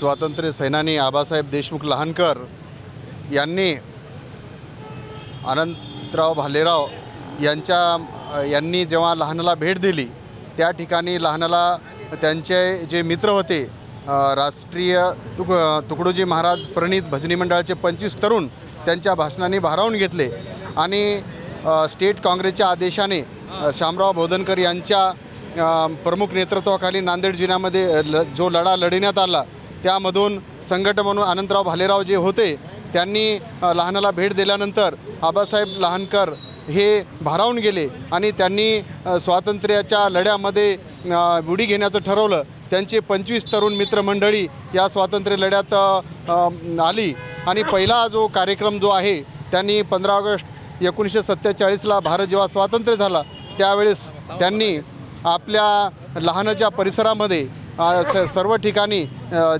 स्वातंत्र्य सेनानी आबासाहेब देशमुख लहानकर यांनी अनंतराव भालेराव यांच्या यांनी जेव्हा लहानला भेट दिली त्या ठिकाणी लहानला त्यांचे जे मित्र होते राष्ट्रीय तुक तुकडोजी महाराज प्रणित भजनी मंडळाचे पंचवीस तरुण त्यांच्या भाषणाने भारावून घेतले आणि स्टेट काँग्रेसच्या आदेशाने शामराव बोधनकर यांच्या प्रमुख नेतृत्वाखाली नांदेड जिल्ह्यामध्ये ल जो लढा लढविण्यात आला त्यामधून संघटन म्हणून अनंतराव भालेराव जे होते त्यांनी लहानाला भेट दिल्यानंतर आबासाहेब लहानकर हे भारावून गेले आणि त्यांनी स्वातंत्र्याच्या लढ्यामध्ये उडी घेण्याचं ठरवलं. त्यांचे पंचवीस तरुण मित्रमंडळी या स्वातंत्र्य लढ्यात आली. आणि पहिला जो कार्यक्रम जो आहे त्यांनी पंधरा ऑगस्ट एकोणीसशे सत्तेचाळीसला भारत जेव्हा स्वातंत्र्य झाला त्यावेळेस त्यांनी आपल्या लहानच्या परिसरामध्ये स सर्व ठिकाणी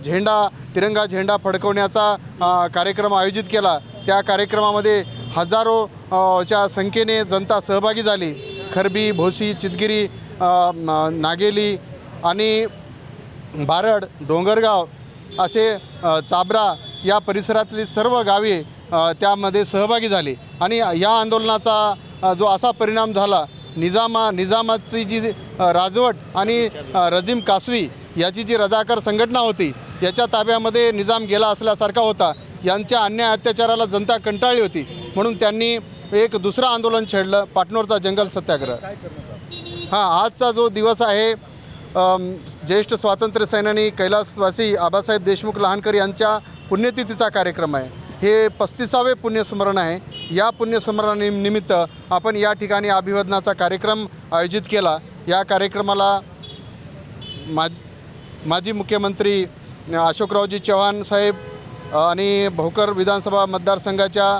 झेंडा तिरंगा झेंडा फडकवण्याचा कार्यक्रम आयोजित केला. त्या कार्यक्रमामध्ये हजारो च्या संख्येने जनता सहभागी झाली. खरबी भोसी चितगिरी नागेली आणि बारड डोंगरगाव असे चाबरा या परिसरातली सर्व गावे त्यामध्ये सहभागी झाली. आणि या आंदोलनाचा जो असा परिणाम झाला निजामा निजामाची जी राजवट आणि रजीम कासवी याची जी रजाकार संघटना होती याच्या ताब्यामध्ये निजाम गेला असल्यासारखा होता. यांच्या अन्याय अत्याचाराला जनता कंटाळली होती. म्हणून त्यांनी एक दुसरं आंदोलन छेडलं पाटणोरचा जंगल सत्याग्रह. हां आजचा जो दिवस आहे ज्येष्ठ स्वातंत्र्य सेनानी कैलासवासी आबासाहेब देशमुख लहानकर यांच्या पुण्यतिथीचा कार्यक्रम आहे. हे पस्तीसावे पुण्यस्मरण आहे. या पुण्यस्मरणानिमित्त आपण या ठिकाणी अभिवादनाचा कार्यक्रम आयोजित केला. या कार्यक्रमाला माज माजी मुख्यमंत्री अशोकरावजी चव्हाण साहेब आणि भोकर विधानसभा मतदारसंघाच्या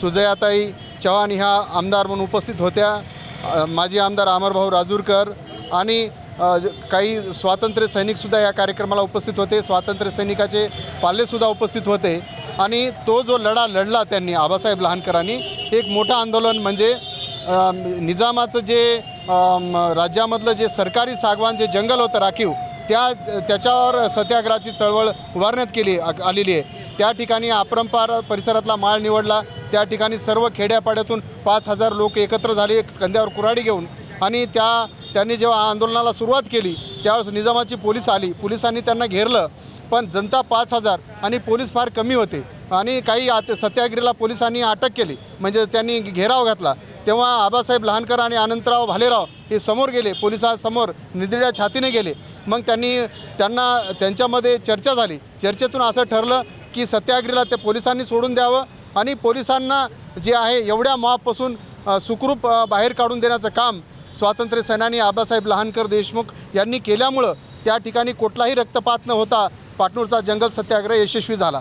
सुजयाताई चव्हाण ह्या आमदार म्हणून उपस्थित होत्या. माजी आमदार अमरभाऊ राजूरकर आणि काही स्वातंत्र्य सैनिकसुद्धा या कार्यक्रमाला उपस्थित होते. स्वातंत्र्य सैनिकाचे पाल्यसुद्धा उपस्थित होते. आणि तो जो लढा लढला त्यांनी आबासाहेब लहानकरांनी एक मोठं आंदोलन म्हणजे निजामाचं जे राज्यामधलं जे सरकारी सागवान जे जंगल होतं राखीव त्या त्याच्यावर सत्याग्रहाची चळवळ उभारण्यात केली आ- आलेली आहे. त्या ठिकाणी अपरंपार परिसरातला माळ निवडला. त्या ठिकाणी सर्व खेड्यापाड्यातून पाच हजार लोक एकत्र झाले कंद्यावर कुऱ्हाडी घेऊन. आणि त्या त्यांनी जेव्हा आंदोलनाला सुरुवात केली त्यावेळेस निजामाची पोलीस आली. पोलिसांनी त्यांना घेरलं. पण जनता पाच हजार आणि पोलीस फार कमी होते. आणि काही आत सत्याग्रहीला पोलिसांनी अटक केली. म्हणजे त्यांनी घेराव घातला. तेव्हा आबासाहेब लहानकर आणि अनंतराव भालेराव हे समोर गेले. पोलिसांसमोर निधड्या छातीने गेले. मग त्यांनी त्यांना त्यांच्यामध्ये चर्चा झाली. चर्चेतून असं ठरलं की सत्याग्रहीला ते पोलिसांनी सोडून द्यावं आणि पोलिसांना जे आहे एवढ्या मॉबपासून सुखरूप बाहेर काढून देण्याचं काम स्वातंत्र्य सेनानी आबासाहेब लहानकर देशमुख यांनी केल्यामुळं त्या ठिकाणी कुठलाही रक्तपात न होता पाटणूरचा जंगल सत्याग्रह यशस्वी झाला.